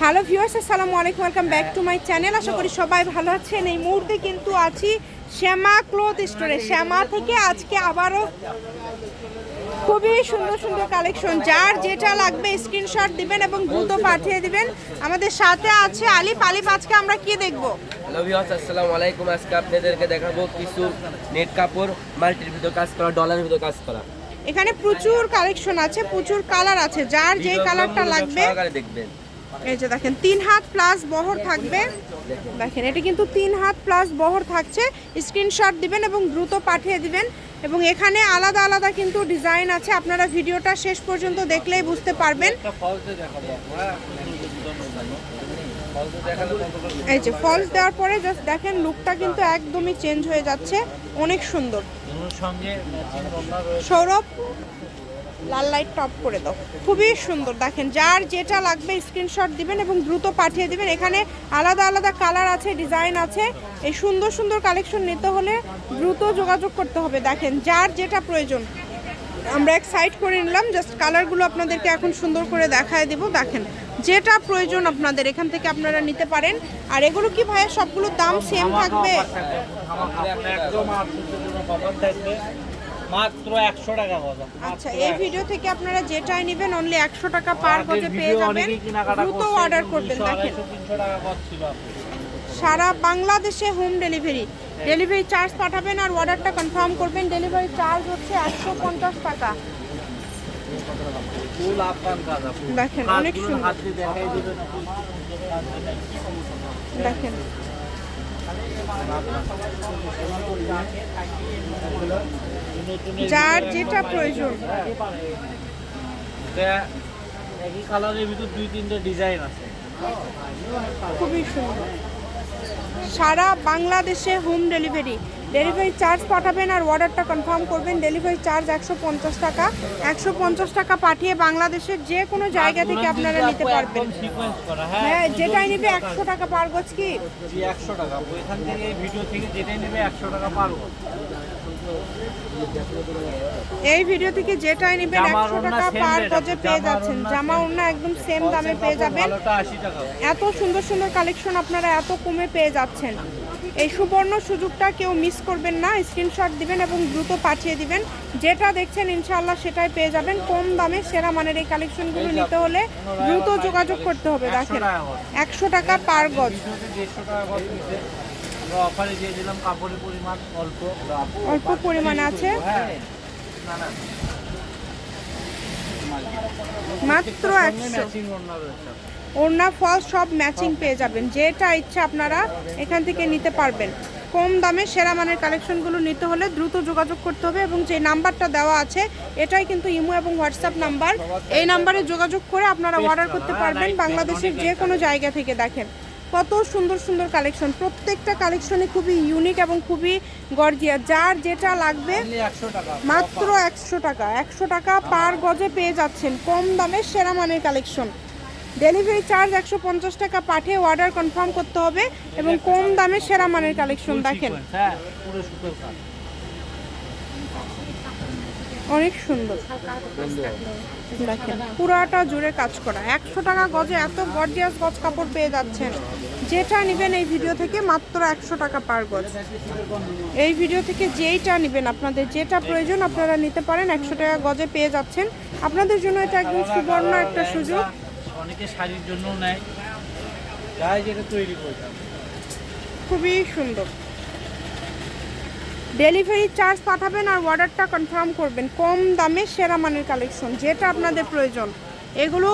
Hello viewers আসসালামু আলাইকুম welcome back to my channel. আশা করি সবাই ভালো আছেন। এই মুহূর্তে কিন্তু আছি শ্যামা ক্লথ স্টোরে। শ্যামা থেকে আজকে আবারও খুবই সুন্দর সুন্দর কালেকশন। যার যেটা লাগবে স্ক্রিনশট দিবেন এবং দ্রুত পাঠিয়ে দিবেন। আমাদের সাথে আছে আলিফ আলিফ আজকে আমরা কি দেখব? হ্যালো ভিউয়ার্স আসসালামু আলাইকুম। আজকে আপনাদেরকে দেখাবো কিছু নেট কাপড় মাল্টির ভিতর কাজ করা ডলারের ভিতর কাজ করা। এখানে প্রচুর কালেকশন আছে প্রচুর কালার আছে। যার যেই কালারটা লাগবে দেখবেন। এই যে দেখেন তিন হাত প্লাস বহর থাকবে। দেখেন এটা কিন্তু তিন হাত প্লাস বহর থাকছে। স্ক্রিনশট দিবেন এবং দ্রুত পাঠিয়ে দিবেন। এবং এখানে আলাদা আলাদা কিন্তু ডিজাইন আছে। আপনারা ভিডিওটা শেষ পর্যন্ত দেখলেই বুঝতে পারবেন। এই যে ফলস দেওয়ার পরে জাস্ট দেখেন লুকটা কিন্তু একদমই চেঞ্জ হয়ে যাচ্ছে। অনেক সুন্দর। সৌরভ লাল লাইট টপ করে দাও। খুবই সুন্দর, দেখেন, যার যেটা লাগবে স্ক্রিনশট দিবেন এবং দ্রুত পাঠিয়ে দিবেন। এখানে আলাদা আলাদা কালার আছে ডিজাইন আছে। এই সুন্দর সুন্দর কালেকশন নিতে হলে দ্রুত যোগাযোগ করতে হবে। দেখেন, যার যেটা প্রয়োজন, আমরা এক সাইড করে নিলাম। জাস্ট কালারগুলো আপনাদেরকে এখন সুন্দর করে দেখায় দিব। দেখেন, যেটা প্রয়োজন আপনাদের, এখান থেকে আপনারা নিতে পারেন। আর এগুলো কি ভাইয়া, সবগুলোর দাম সেম থাকবে। মাত্র একশো টাকা কথা আচ্ছা এই ভিডিও থেকে আপনারা যেটাই নেবেন অনলি একশো টাকা পার গজে পেয়ে যাবেন। দ্রুত অর্ডার করবেন দেখেন। তিনশো টাকা কত ছিল সারা বাংলাদেশে হোম ডেলিভারি ডেলিভারি চার্জ পাঠাবেন আর অর্ডারটা কনফার্ম করবেন। ডেলিভারি চার্জ হচ্ছে একশো পঞ্চাশ টাকা। দেখেন অনেক সুন্দর। দেখেন। নতুন যার যেটা প্রয়োজন। একই কালারের ভিতর দুই তিনটে ডিজাইন আছে। খুবই সুন্দর। সারা বাংলাদেশে হোম ডেলিভারি ডেলিভারি চার্জ পাঠাবেন আর অর্ডারটা কনফার্ম করবেন। ডেলিভারি চার্জ একশো পঞ্চাশ টাকা। একশো পঞ্চাশ টাকা পাঠিয়ে বাংলাদেশের যে কোনো জায়গা থেকে আপনারা নিতে পারবেন। হ্যাঁ হ্যাঁ যেটাই নেবে একশো টাকা পার গজ কি? একশো টাকা এখান থেকে ভিডিও থেকে যেটাই নেবে একশো টাকা পারব এই ভিডিও থেকে যেটাই নেবেন একশো টাকা পার গজে পেয়ে যাচ্ছেন। জামা ওড়না একদম সেম দামে পেয়ে যাবেন। এত সুন্দর সুন্দর কালেকশন আপনারা এত কমে পেয়ে যাচ্ছেন। এই সুবর্ণ সুযোগটা কেউ মিস করবেন না। স্ক্রিনশট দিবেন এবং দ্রুত পাঠিয়ে দিবেন। যেটা দেখছেন ইনশাআল্লাহ সেটাই পেয়ে যাবেন। কম দামে সেরা মানের এই কালেকশনগুলো নিতে হলে দ্রুত যোগাযোগ করতে হবে। দেখেন একশো টাকা পার গজ। আমরা অফারে দিয়ে দিলাম কাপড়ের পরিমাণ অল্প। অল্প পরিমাণে আছে? হ্যাঁ। না না। মাত্র একশো। ওড়না ফল সব ম্যাচিং পেয়ে যাবেন। যেটা ইচ্ছা আপনারা এখান থেকে নিতে পারবেন। কম দামে সেরা মানের কালেকশনগুলো নিতে হলে দ্রুত যোগাযোগ করতে হবে এবং যে নাম্বারটা দেওয়া আছে এটাই কিন্তু ইমো এবং হোয়াটসঅ্যাপ নাম্বার। এই নাম্বারে যোগাযোগ করে আপনারা অর্ডার করতে পারবেন বাংলাদেশের যে কোনো জায়গা থেকে দেখেন। কত সুন্দর সুন্দর কালেকশন। প্রত্যেকটা কালেকশনে খুবই ইউনিক এবং খুবই গর্জিয়া যার যেটা লাগবে মাত্র একশো টাকা। একশো টাকা পার গজে পেয়ে যাচ্ছেন কম দামে সেরা মানের কালেকশন। ডেলিভারি চার্জ একশো পঞ্চাশ টাকা। পাঠিয়ে অর্ডার কনফার্ম করতে হবে এবং কম দামে সেরা মানের কালেকশন দেখেন হ্যাঁ পুরো সুতোর কাজ অনেক সুন্দর। দেখেন পুরাটা জুড়ে কাজ করা। একশো টাকা গজে এত গর্জিয়াস গজ কাপড় পেয়ে যাচ্ছেন। যেটা নেবেন এই ভিডিও থেকে মাত্র একশো টাকা পার গজ। এই ভিডিও থেকে যেইটা নেবেন আপনাদের যেটা প্রয়োজন আপনারা নিতে পারেন একশো টাকা গজে পেয়ে যাচ্ছেন। আপনাদের জন্য এটা একদম সুবর্ণ একটা সুযোগ। অনেকে শাড়ির জন্য নেয়। যেটা তৈরি খুবই সুন্দর। ডেলিভারি চার্জ পাঠাবেন আর অর্ডারটা কনফার্ম করবেন। কম দামে সেরা মানের কালেকশন যেটা আপনাদের প্রয়োজন। এগুলো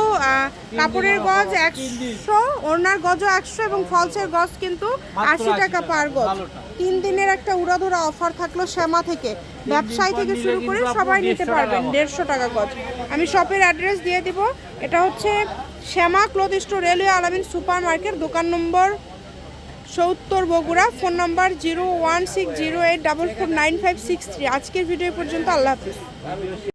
কাপড়ের গজ একশো ওড়নার গজও একশো এবং ফলসের গজ কিন্তু আশি টাকা পার গজ। তিন দিনের একটা উড়াধুরা অফার থাকল শ্যামা থেকে। ব্যবসায়ী থেকে শুরু করে সবাই নিতে পারবেন দেড়শো টাকা গজ। আমি শপের অ্যাড্রেস দিয়ে দিব। এটা হচ্ছে Shyama cloth store railway Alamin super market দোকান নম্বর সত্তর Bogura phone number zero one six zero eight double four nine five six three. আজকের ভিডিও পর্যন্ত, আল্লাহ হাফিজ।